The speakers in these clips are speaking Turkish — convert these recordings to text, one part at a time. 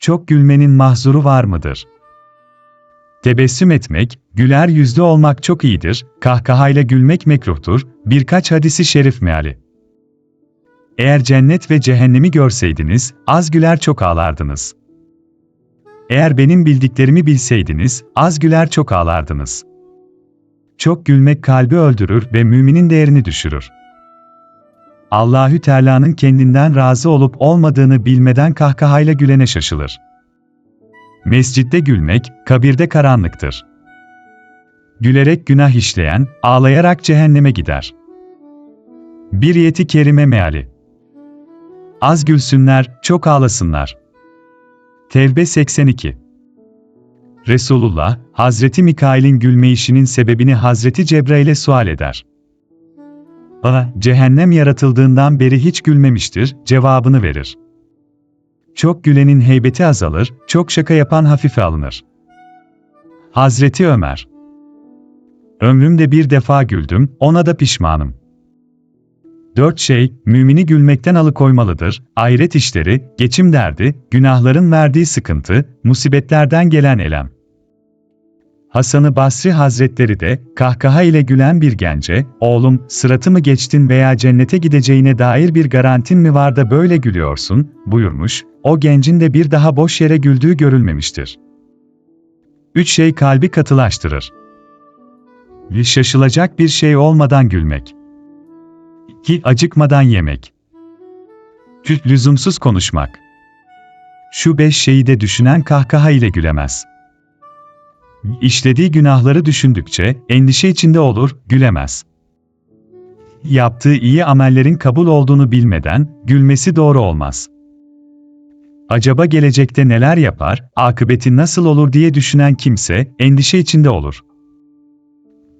Çok gülmenin mahzuru var mıdır? Tebessüm etmek, güler yüzlü olmak çok iyidir, kahkahayla gülmek mekruhtur, birkaç hadisi şerif meali. Eğer cennet ve cehennemi görseydiniz, az güler çok ağlardınız. Eğer benim bildiklerimi bilseydiniz, az güler çok ağlardınız. Çok gülmek kalbi öldürür ve müminin değerini düşürür. Allahü Teala'nın kendinden razı olup olmadığını bilmeden kahkahayla gülene şaşılır. Mescitte gülmek, kabirde karanlıktır. Gülerek günah işleyen, ağlayarak cehenneme gider. Bir yeti kerime meali. Az gülsünler, çok ağlasınlar. Tevbe 82 Resulullah, Hazreti Mikail'in gülmeyişinin sebebini Hazreti Cebrail'e sual eder. Bana, cehennem yaratıldığından beri hiç gülmemiştir, cevabını verir. Çok gülenin heybeti azalır, çok şaka yapan hafife alınır. Hazreti Ömer Ömrümde bir defa güldüm, ona da pişmanım. Dört şey, mümini gülmekten alıkoymalıdır, ahiret işleri, geçim derdi, günahların verdiği sıkıntı, musibetlerden gelen elem. Hasan-ı Basri Hazretleri de, kahkaha ile gülen bir gence, oğlum, sıratı mı geçtin veya cennete gideceğine dair bir garantin mi var da böyle gülüyorsun, buyurmuş, o gencin de bir daha boş yere güldüğü görülmemiştir. Üç şey kalbi katılaştırır. Bir şaşılacak bir şey olmadan gülmek. 2. Acıkmadan yemek. 3. Lüzumsuz konuşmak. Şu beş şeyi de düşünen kahkaha ile gülemez. İşlediği günahları düşündükçe endişe içinde olur, gülemez. Yaptığı iyi amellerin kabul olduğunu bilmeden gülmesi doğru olmaz. Acaba gelecekte neler yapar, akıbeti nasıl olur diye düşünen kimse endişe içinde olur.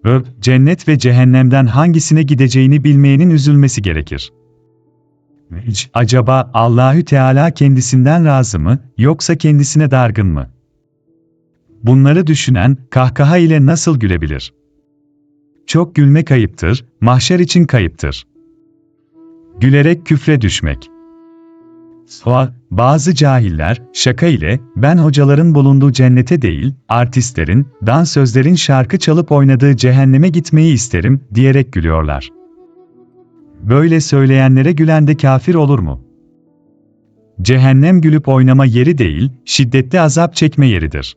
Öp, cennet ve cehennemden hangisine gideceğini bilmeyenin üzülmesi gerekir. Acaba Allahü Teala kendisinden razı mı, yoksa kendisine dargın mı? Bunları düşünen, kahkaha ile nasıl gülebilir? Çok gülmek kayıptır, mahşer için kayıptır. Gülerek küfre düşmek. Sual, bazı cahiller, şaka ile, ben hocaların bulunduğu cennete değil, artistlerin, dansözlerin şarkı çalıp oynadığı cehenneme gitmeyi isterim, diyerek gülüyorlar. Böyle söyleyenlere gülen de kafir olur mu? Cehennem gülüp oynama yeri değil, şiddetli azap çekme yeridir.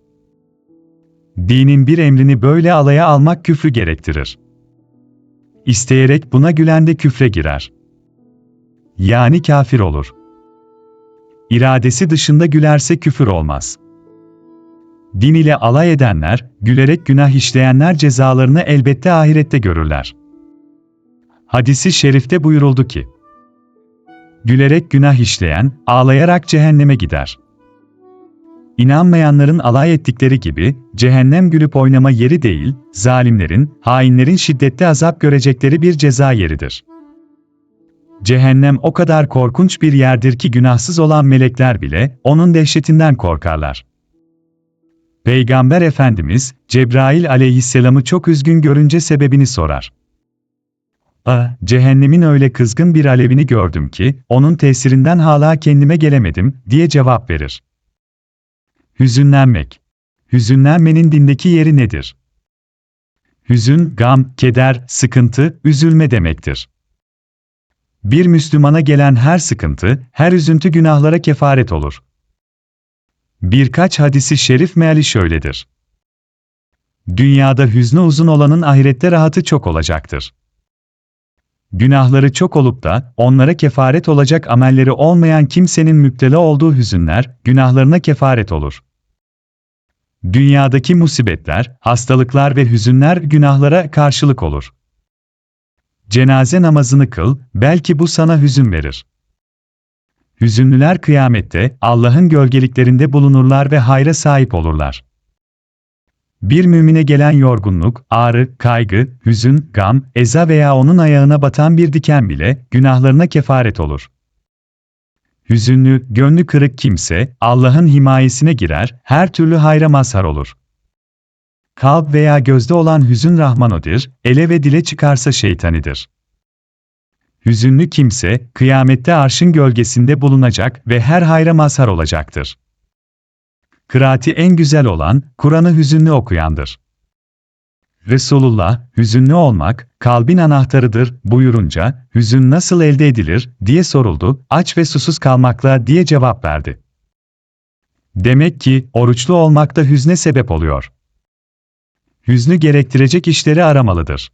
Dinin bir emrini böyle alaya almak küfrü gerektirir. İsteyerek buna gülen de küfre girer. Yani kafir olur. İradesi dışında gülerse küfür olmaz. Din ile alay edenler, gülerek günah işleyenler cezalarını elbette ahirette görürler. Hadisi şerifte buyuruldu ki, Gülerek günah işleyen, ağlayarak cehenneme gider. İnanmayanların alay ettikleri gibi, cehennem gülüp oynama yeri değil, zalimlerin, hainlerin şiddetli azap görecekleri bir ceza yeridir. Cehennem o kadar korkunç bir yerdir ki günahsız olan melekler bile, onun dehşetinden korkarlar. Peygamber Efendimiz, Cebrail aleyhisselamı çok üzgün görünce sebebini sorar. A, cehennemin öyle kızgın bir alevini gördüm ki, onun tesirinden hala kendime gelemedim, diye cevap verir. Hüzünlenmek. Hüzünlenmenin dindeki yeri nedir? Hüzün, gam, keder, sıkıntı, üzülme demektir. Bir Müslümana gelen her sıkıntı, her üzüntü günahlara kefaret olur. Birkaç hadisi şerif meali şöyledir. Dünyada hüznü uzun olanın ahirette rahatı çok olacaktır. Günahları çok olup da, onlara kefaret olacak amelleri olmayan kimsenin müptela olduğu hüzünler, günahlarına kefaret olur. Dünyadaki musibetler, hastalıklar ve hüzünler günahlara karşılık olur. Cenaze namazını kıl, belki bu sana hüzün verir. Hüzünlüler kıyamette, Allah'ın gölgeliklerinde bulunurlar ve hayra sahip olurlar. Bir mümine gelen yorgunluk, ağrı, kaygı, hüzün, gam, eza veya onun ayağına batan bir diken bile, günahlarına kefaret olur. Hüzünlü, gönlü kırık kimse, Allah'ın himayesine girer, her türlü hayra mazhar olur. Kalp veya gözde olan hüzün Rahmanodir, ele ve dile çıkarsa şeytanidir. Hüzünlü kimse, kıyamette arşın gölgesinde bulunacak ve her hayra mazhar olacaktır. kıraati en güzel olan, Kur'an'ı hüzünlü okuyandır. Resulullah, hüzünlü olmak, kalbin anahtarıdır buyurunca, hüzün nasıl elde edilir, diye soruldu, aç ve susuz kalmakla diye cevap verdi. Demek ki, oruçlu olmak da hüzne sebep oluyor. Hüznü gerektirecek işleri aramalıdır.